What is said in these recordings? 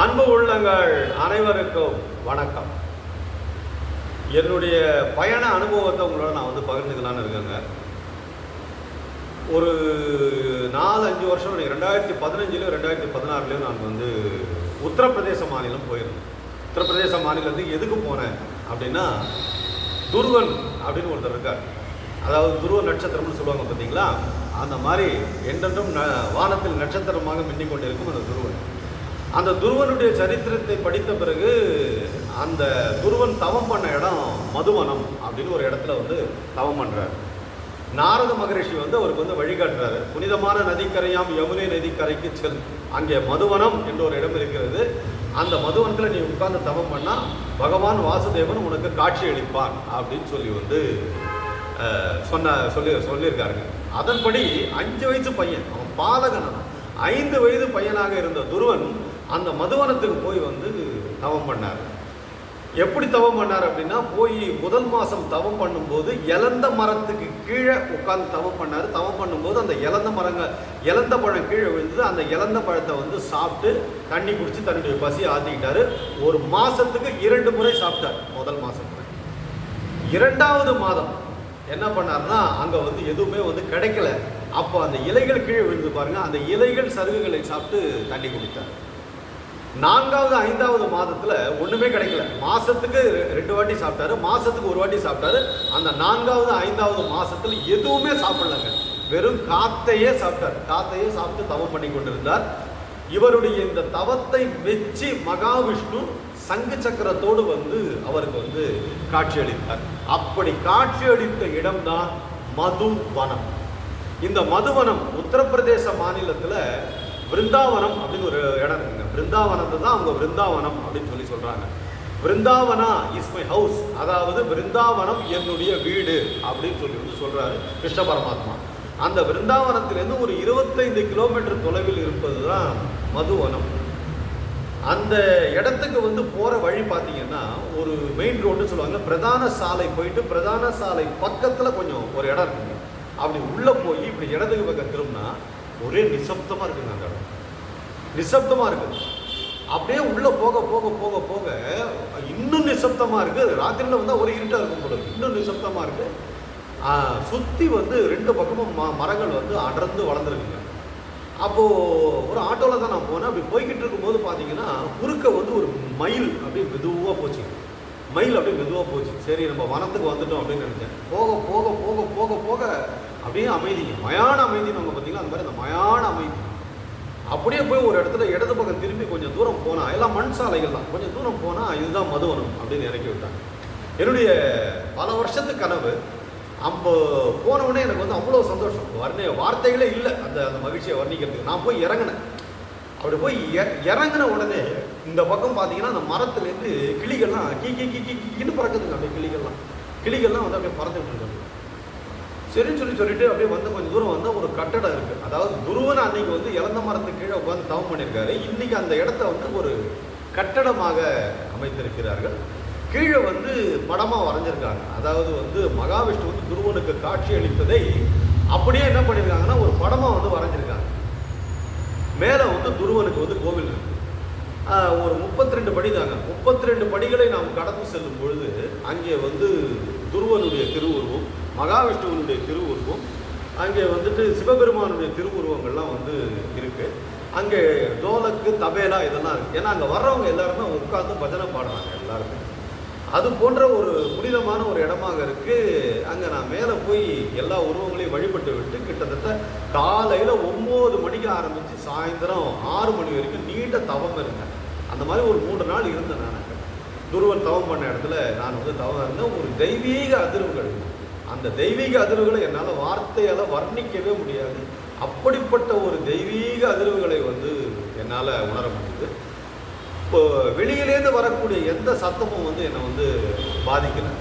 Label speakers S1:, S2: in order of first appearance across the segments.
S1: அன்பு உள்ளங்கள் அனைவருக்கும் வணக்கம். என்னுடைய பயண அனுபவத்தை உங்களோட நான் வந்து பகிர்ந்துக்கலான்னு இருக்கேங்க. ஒரு நாலு அஞ்சு வருஷம் எனக்கு ரெண்டாயிரத்தி பதினஞ்சுலையும் ரெண்டாயிரத்தி பதினாறுலையும் நான் வந்து உத்தரப்பிரதேச மாநிலம் போயிருந்தேன். உத்தரப்பிரதேச மாநிலத்துக்கு எதுக்கு போனேன் அப்படின்னா துருவன் அப்படின்னு ஒருத்தர் இருக்கார். அதாவது துருவ நட்சத்திரம்னு சொல்லுவாங்க பார்த்தீங்களா? அந்த மாதிரி என்றென்றும் ந வானத்தில் நட்சத்திரமாக மின்னிக் கொண்டிருக்கும் அந்த துருவன். அந்த துருவனுடைய சரித்திரத்தை படித்த பிறகு அந்த துருவன் தவம் பண்ண இடம் மதுவனம் அப்படின்னு ஒரு இடத்துல வந்து தவம் பண்ணுறாரு நாரத மகரிஷி வந்து அவருக்கு வந்து வழிகாட்டுறாரு. புனிதமான நதிக்கரையாம் யமுனை நதிக்கரைக்கு செல் அங்கே மதுவனம் என்ற ஒரு இடம் இருக்கிறது. அந்த மதுவனத்தில் நீ உட்கார்ந்து தவம் பண்ணா பகவான் வாசுதேவன் உனக்கு காட்சி அளிப்பான் அப்படின்னு சொல்லி வந்து சொன்ன சொல்லி சொல்லியிருக்காருங்க. அதன்படி அஞ்சு வயசு பையன் அவன் பாலகன் ஐந்து வயது பையனாக இருந்த துருவன் அந்த மதுவனத்துக்கு போய் வந்து தவம் பண்ணார். எப்படி தவம் பண்ணார் அப்படின்னா போய் முதல் மாதம் தவம் பண்ணும்போது இலந்த மரத்துக்கு கீழே உட்காந்து தவம் பண்ணார். தவம் பண்ணும்போது அந்த இலந்த மரங்கள் இலந்த பழம் கீழே விழுந்தது. அந்த இலந்த பழத்தை வந்து சாப்பிட்டு தண்ணி குடித்து தன்னுடைய பசி ஆற்றிக்கிட்டாரு ஒரு மாதத்துக்கு இரண்டு முறை சாப்பிட்டார் முதல் மாதம் இரண்டாவது மாதம் என்ன பண்ணார்னா அங்கே வந்து எதுவுமே வந்து கிடைக்கல. அப்போ அந்த இலைகள் கீழே விழுந்து பாருங்கள் அந்த இலைகள் சருகுகளை சாப்பிட்டு தண்ணி குடித்தார். நான்காவது ஐந்தாவது மாதத்தில் ஒன்றுமே கிடைக்கல. மாதத்துக்கு ரெ- ரெண்டு வாட்டி சாப்பிட்டாரு மாதத்துக்கு ஒரு வாட்டி சாப்பிட்டாரு. அந்த நான்காவது ஐந்தாவது மாதத்தில் எதுவுமே சாப்பிடலங்க. வெறும் காத்தையே சாப்பிட்டார். காத்தையே சாப்பிட்டு தவம் பண்ணி கொண்டிருந்தார். இவருடைய இந்த தவத்தை மெச்சி மகாவிஷ்ணு சங்கு சக்கரத்தோடு வந்து அவருக்கு வந்து காட்சியளித்தார் அப்படி காட்சியளித்த இடம்தான் மதுவனம். இந்த மதுவனம் உத்தரப்பிரதேச மாநிலத்தில் பிருந்தாவனம் அப்படின்னு ஒரு இடம் இருக்குங்க. பிருந்தாவனத்தை தான் அவங்க பிருந்தாவனம் அப்படின்னு சொல்லி சொல்கிறாங்க பிருந்தாவனா இஸ் மை ஹவுஸ் அதாவது பிருந்தாவனம் என்னுடைய வீடு அப்படின்னு சொல்லி வந்து சொல்கிறாரு கிருஷ்ண பரமாத்மா. அந்த பிருந்தாவனத்திலேருந்து ஒரு இருபத்தைந்து கிலோமீட்டர் தொலைவில் இருப்பது தான் மதுவனம். அந்த இடத்துக்கு வந்து போகிற வழி பார்த்தீங்கன்னா ஒரு மெயின் ரோடுன்னு சொல்லுவாங்க. பிரதான சாலை போயிட்டு பிரதான சாலை பக்கத்தில் கொஞ்சம் ஒரு இடம் இருக்குங்க. அப்படி உள்ளே போய் இப்படி இடத்துக்கு பக்கம் திரும்பினா ஒரே நிசப்தமாக இருக்குங்க அந்த இடம். நிசப்தமாக இருக்குது. அப்படியே உள்ளே போக போக போக போக இன்னும் நிசப்தமாக இருக்குது ராத்திரியில் வந்தால் ஒரு இருட்டாக இருக்கும் போல இன்னும் நிசப்தமாக இருக்குது சுற்றி வந்து ரெண்டு பக்கமும் ம- மரங்கள் வந்து அடர்ந்து வளர்ந்துருக்குங்க. அப்போது ஒரு ஆட்டோவில் தான் நான் போனேன். அப்படி போய்கிட்டு இருக்கும்போது பார்த்தீங்கன்னா குறுக்க வந்து ஒரு மயில் அப்படியே மெதுவாக போச்சு மயில் அப்படியே மெதுவாக போச்சு. சரி நம்ம வனத்துக்கு வந்துட்டோம் அப்படின்னு நினைச்சேன். போக போக போக போக போக அப்படியே அமைதிங்க மயான அமைதின்னு அவங்க பார்த்தீங்கன்னா அந்த மாதிரி அந்த மயான அமைதி. அப்படியே போய் ஒரு இடத்துல இடது பக்கம் திரும்பி கொஞ்சம் தூரம் போனால் எல்லாம் மண் சாலைகள் தான் கொஞ்சம் தூரம் போனால் இதுதான் மதுவனம் அப்படின்னு இறக்கி விட்டாங்க. என்னுடைய பல வருஷத்து கனவு அப்போ போன உடனே எனக்கு வந்து அவ்வளோ சந்தோஷம். வர்ண வார்த்தைகளே இல்லை. அந்த அந்த மகிழ்ச்சியை வர்ணிக்கிறதுக்கு. நான் போய் இறங்கினேன். அப்படி போய் இற- இறங்கின உடனே இந்த பக்கம் பார்த்தீங்கன்னா அந்த மரத்துலேருந்து கிளிகள்லாம் கீ கீ கீ கீ கீன்னு பறக்குதுங்க அப்படியே கிளிகள்லாம். கிளிகள்லாம் வந்து அப்படியே பறந்துட்டு இருக்காங்க சரின்னு சொல்லி சொல்லிட்டு அப்படியே வந்து கொஞ்சம் தூரம் வந்து ஒரு கட்டடம் இருக்குது அதாவது துருவன் அன்னைக்கு வந்து இறந்த மரத்துக்கு கீழே உட்காந்து தவம் பண்ணியிருக்காரு. இன்னைக்கு அந்த இடத்த வந்து ஒரு கட்டடமாக அமைத்திருக்கிறார்கள். கீழே வந்து படமாக வரைஞ்சிருக்காங்க. அதாவது வந்து மகாவிஷ்ணு வந்து துருவனுக்கு காட்சி அளித்ததை அப்படியே என்ன பண்ணியிருக்காங்கன்னா ஒரு படமாக வந்து வரைஞ்சிருக்காங்க. மேலே வந்து துருவனுக்கு வந்து கோவில் இருக்கு. ஒரு ஒரு 32 படி தாங்க 32 படிகளை நாம் கடந்து செல்லும் பொழுது அங்கே வந்து துருவனுடைய திருவுருவம் மகாவிஷ்ணுவனுடைய திருவுருவம் அங்கே வந்துட்டு சிவபெருமானுடைய திருவுருவங்கள்லாம் வந்து இருக்கு. அங்கே டோலக்கு தபேலா இதெல்லாம் இருக்கு. ஏன்னா அங்கே வர்றவங்க எல்லாருமே உட்காந்து பஜனை பாடுறாங்க எல்லாருமே. அது போன்ற ஒரு புனிதமான ஒரு இடமாக இருக்கு. அங்கே நான் மேலே போய் எல்லா உருவங்களையும் வழிபட்டு விட்டு கிட்டத்தட்ட காலையில் ஒம்போ ஆரம்பித்து சாயந்தரம் ஆறு மணி வரைக்கும் நீண்ட தவம் இருந்தேன். அந்த மாதிரி ஒரு மூன்று நாள் இருந்தேன் நான். துருவன் தவம் பண்ண இடத்துல நான் வந்து தவம் இருந்தேன். ஒரு தெய்வீக அதிர்வுகள். அந்த தெய்வீக அதிர்வுகளை என்னால் வார்த்தையால் வர்ணிக்கவே முடியாது. அப்படிப்பட்ட ஒரு தெய்வீக அதிர்வுகளை வந்து என்னால் உணர முடியுது. இப்போ வெளியிலேருந்து வரக்கூடிய எந்த சத்தமும் வந்து என்னை வந்து பாதிக்கலை.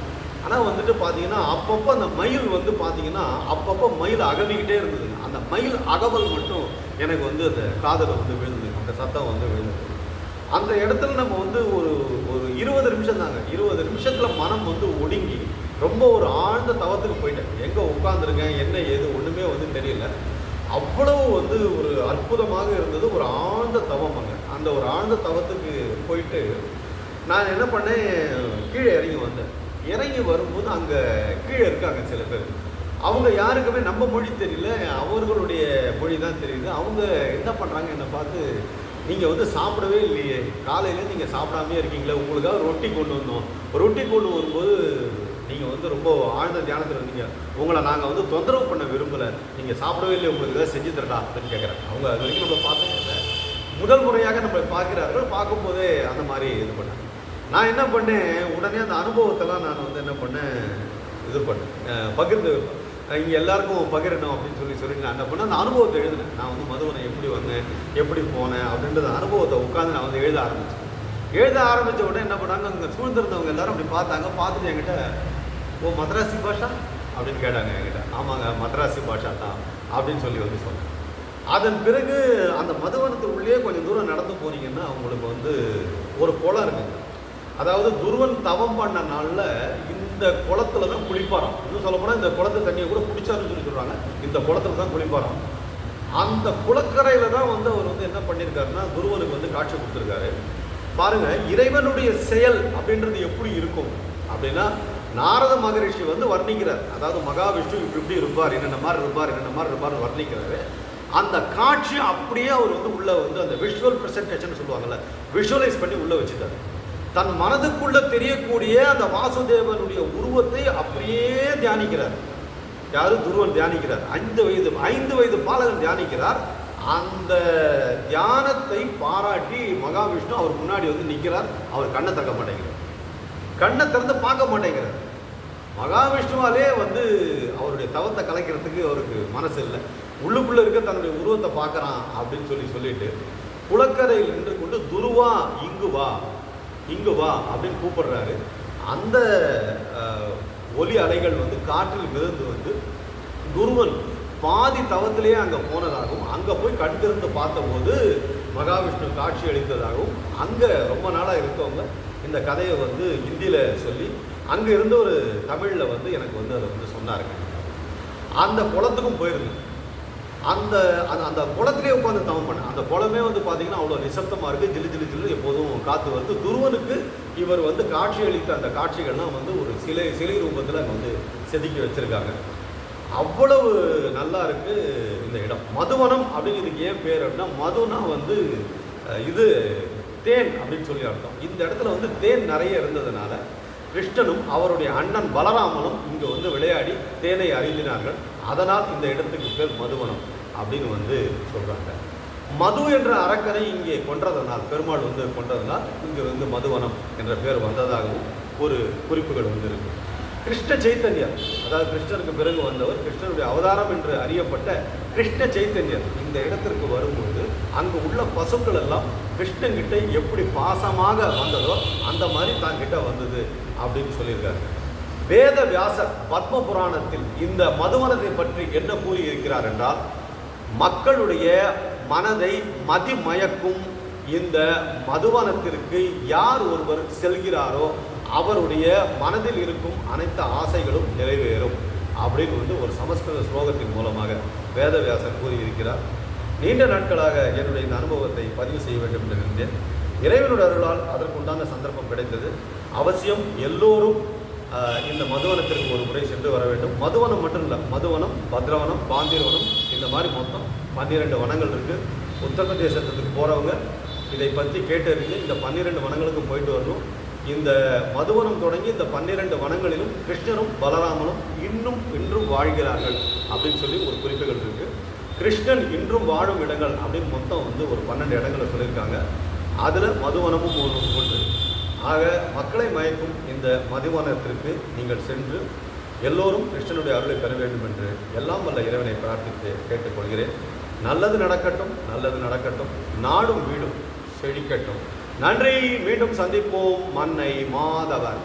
S1: ஆனால் வந்துட்டு பார்த்தீங்கன்னா அப்பப்போ அந்த மயில் வந்து பார்த்தீங்கன்னா அப்பப்போ மயில் அகவிக்கிட்டே இருந்தது. அந்த மயில் அகவல் மட்டும் எனக்கு வந்து அந்த காதலை வந்து விழுந்தது. அந்த சத்தம் வந்து விழுந்தது. அந்த இடத்துல நம்ம வந்து ஒரு ஒரு இருபது நிமிஷம் தாங்க. இருபது நிமிஷத்தில் மனம் வந்து ஒடுங்கி ரொம்ப ஒரு ஆழ்ந்த தவத்துக்கு போயிட்டேன். எங்கே உட்காந்துருக்கேன் என்ன ஏது ஒன்றுமே வந்து தெரியல. அவ்வளவு வந்து ஒரு அற்புதமாக இருந்தது. ஒரு ஆழ்ந்த தவம் அங்கே. அந்த ஒரு ஆழ்ந்த தவத்துக்கு போயிட்டு நான் என்ன பண்ணேன் கீழே இறங்கி வந்தேன். இறங்கி வரும்போது அங்கே கீழே இருக்காங்க சில பேர். அவங்க யாருக்குமே நம்ம மொழி தெரியல அவர்களுடைய மொழி தான் தெரியுது. அவங்க என்ன பண்ணுறாங்க என்னை பார்த்து நீங்கள் வந்து சாப்பிடவே இல்லையே. காலையில் நீங்கள் சாப்பிடாமே இருக்கீங்களே. உங்களுக்காக ரொட்டி கொண்டு வந்தோம். ரொட்டி கொண்டு வரும்போது நீங்கள் வந்து ரொம்ப ஆழ்ந்த தியானத்தில் இருந்தீங்க. உங்களை நாங்கள் வந்து தொந்தரவு பண்ண விரும்பலை. நீங்கள் சாப்பிடவே இல்லை உங்களுக்கு ஏதாவது செஞ்சு தரடா அப்படின்னு கேட்குறாங்க அவங்க அது வரைக்கும் நம்ம பார்த்து முதல் முறையாக நம்ம பார்க்கிறார்கள். பார்க்கும்போதே அந்த மாதிரி இது பண்ணாங்க. நான் என்ன பண்ணேன் உடனே அந்த அனுபவத்தெல்லாம் நான் வந்து என்ன பண்ணேன் இது பண்ணேன். பகிர்ந்து இங்கே எல்லாருக்கும் பகிரணும் அப்படின்னு சொல்லி சொல்லி நான் என்ன பண்ணேன் அந்த அனுபவத்தை எழுதினேன். நான் வந்து மதுவனை எப்படி வந்தேன் எப்படி போனேன் அப்படின்றத அனுபவத்தை உட்காந்து நான் வந்து எழுத ஆரம்பித்தேன் எழுத ஆரம்பித்த உடனே என்ன பண்ணாங்க அங்கே சூழ்ந்திருந்தவங்க எல்லாரும் அப்படி பார்த்தாங்க. பார்த்துட்டு என்கிட்ட ஓ மதராசி பாஷா? அப்படின்னு கேட்டாங்க என்கிட்ட. ஆமாங்க மதராசி பாஷா தான் அப்படின்னு சொல்லி வந்து சொன்னேன். அதன் பிறகு அந்த மதுவனத்துக்குள்ளேயே கொஞ்சம் தூரம் நடந்து போனீங்கன்னா அவங்களுக்கு வந்து ஒரு குளம் இருக்குது அதாவது துருவன் தவம் பண்ண நாளில் இந்த குளத்துல தான் குளிப்பாராம். இன்னும் சொல்ல போனால் இந்த குளத்து தண்ணியை கூட குடிச்சாருன்னு சொல்லி சொல்கிறாங்க இந்த குளத்துல தான் குளிப்பாராம். அந்த குளக்கரையில் தான் வந்து அவர் வந்து என்ன பண்ணியிருக்காருன்னா துருவனுக்கு வந்து காட்சி கொடுத்துருக்காரு. பாருங்க இறைவனுடைய செயல் அப்படின்றது எப்படி இருக்கும்? அப்படின்னா நாரத மகரிஷி வந்து வர்ணிக்கிறார். அதாவது மகாவிஷ்ணு இப்படி இப்படி இருப்பார் என்னென்ன மாதிரி இருப்பார் என்னென்ன மாதிரி இருப்பார்னு வர்ணிக்கிறாரு. அந்த காட்சி அப்படியே அவர் வந்து உள்ளே வந்து அந்த விஷுவல் ப்ரெசன்டேஷன் சொல்லுவாங்கல்ல விஷுவலைஸ் பண்ணி உள்ளே வச்சுட்டார். தன் மனதுக்குள்ள தெரியக்கூடிய அந்த வாசுதேவனுடைய உருவத்தை அப்படியே தியானிக்கிறார். யாரு? துருவன் தியானிக்கிறார். ஐந்து வயது ஐந்து வயது பாலகன் தியானிக்கிறார். அந்த தியானத்தை பாராட்டி மகாவிஷ்ணு அவர் முன்னாடி வந்து நிற்கிறார் அவர் கண்ணை திறக்க மாட்டேங்கிறார். கண்ணை திறந்து பார்க்க மாட்டேங்கிறார். மகாவிஷ்ணுவாலே வந்து அவருடைய தவத்தை கலைக்கிறதுக்கு அவருக்கு மனசு இல்லை. உள்ளுக்குள்ளே இருக்க தன்னுடைய உருவத்தை பார்க்குறான் அப்படின்னு சொல்லி சொல்லிட்டு குளக்கரையில் நின்று கொண்டு துருவா இங்கு வா. இங்கு வா அப்படின்னு கூப்பிடுறாரு. அந்த ஒலி அலைகள் வந்து காற்றில் மிதந்து வந்து துருவன் பாதி தவத்திலேயே அங்கே போனதாகவும் அங்கே போய் கண் திறந்து பார்த்தபோது மகாவிஷ்ணு காட்சி அளித்ததாகவும் அங்கே ரொம்ப நாளாக இருக்கவங்க இந்த கதையை வந்து ஹிந்தியில் சொல்லி அங்கே இருந்த ஒரு தமிழில் வந்து எனக்கு வந்து அதை வந்து சொன்னாருங்க அந்த குளத்துக்கும் போயிருந்தேன். அந்த அந்த அந்த குளத்திலே உட்காந்து தவம் பண்ண அந்த குளமே வந்து பார்த்தீங்கன்னா அவ்வளோ நிசப்தமாக இருக்குது ஜிலு ஜிலு ஜிலு எப்போதும் காற்று வருது. துருவனுக்கு இவர் வந்து காட்சி அளித்த அந்த காட்சிகள்லாம் வந்து ஒரு சிலை சிலை ரூபத்தில் அங்கே வந்து செதுக்கி வச்சுருக்காங்க. அவ்வளவு நல்லா இருக்குது இந்த இடம். மதுவனம் அப்படின்னு இதுக்கு ஏன் பேர் அப்படின்னா மதுனா வந்து இது தேன் அப்படின்னு சொல்லி அர்த்தம். இந்த இடத்துல வந்து தேன் நிறைய இருந்ததுனால கிருஷ்ணனும் அவருடைய அண்ணன் பலராமனும் இங்கே வந்து விளையாடி தேனை அறிந்தினார்கள். அதனால் இந்த இடத்துக்கு பேர் மதுவனம் அப்படின்னு வந்து சொல்கிறாங்க மது என்ற அரக்கனை இங்கே கொன்றதனால் பெருமாள் வந்து கொன்றதனால் இங்கே வந்து மதுவனம் என்ற பேர் வந்ததாகவும் ஒரு குறிப்புகள் வந்து இருக்கு. கிருஷ்ண சைத்தன்யர் அதாவது கிருஷ்ணருக்கு பிறகு வந்தவர் கிருஷ்ணருடைய அவதாரம் என்று அறியப்பட்ட கிருஷ்ண சைத்தன்யர் இந்த இடத்திற்கு வரும்போது அங்கு உள்ள பசுக்கள் எல்லாம் கிருஷ்ணங்கிட்ட எப்படி பாசமாக வந்ததோ அந்த மாதிரி தாங்கிட்ட வந்தது அப்படின்னு சொல்லியிருக்காரு. வேத வியாசர் பத்ம புராணத்தில் இந்த மதுவனத்தை பற்றி என்ன கூறி இருக்கிறார் என்றால் மக்களுடைய மனதை மதிமயக்கும் இந்த மதுவனத்திற்கு யார் ஒருவர் செல்கிறாரோ அவருடைய மனதில் இருக்கும் அனைத்து ஆசைகளும் நிறைவேறும் அப்படின்னு வந்து ஒரு சமஸ்கிருத ஸ்லோகத்தின் மூலமாக வேதவியாசர் கூறியிருக்கிறார். நீண்ட நாட்களாக என்னுடைய இந்த அனுபவத்தை பதிவு செய்ய வேண்டும் என்று இருந்தேன் இறைவனுடைய அருளால் அதற்குண்டான சந்தர்ப்பம் கிடைத்தது. அவசியம் எல்லோரும் இந்த மதுவனத்திற்கு ஒரு முறை சென்று வர வேண்டும். மதுவனம் மட்டும் இல்லை மதுவனம் பத்ரவனம் பாந்திரவனம் இந்த மாதிரி மொத்தம் பன்னிரெண்டு வனங்கள் இருக்குது உத்தரப்பிரதேசத்துக்கு போகிறவங்க இதை பற்றி கேட்டறிஞ்சு இந்த பன்னிரெண்டு வனங்களுக்கும் போயிட்டு வரணும். இந்த மதுவனம் தொடங்கி இந்த பன்னிரெண்டு வனங்களிலும் கிருஷ்ணரும் பலராமனும் இன்னும் இன்றும் வாழ்கிறார்கள் அப்படின்னு சொல்லி ஒரு குறிப்புகள் இருக்குது கிருஷ்ணன் இன்றும் வாழும் இடங்கள் அப்படின்னு மொத்தம் வந்து ஒரு பன்னெண்டு இடங்களை சொல்லியிருக்காங்க. அதில் மதுவனமும் ஒரு ஒன்று ஆக மக்களை மயக்கும் இந்த மதிவானத்திற்கு நீங்கள் சென்று எல்லோரும் கிருஷ்ணனுடைய அருளை பெற வேண்டும் என்று எல்லாம் வல்ல இறைவனை பிரார்த்தித்து கேட்டுக்கொள்கிறேன். நல்லது நடக்கட்டும் நல்லது நடக்கட்டும். நாடும் வீடும் செழிக்கட்டும். நன்றி மீண்டும் சந்திப்போம். மன்னை மாதவன்.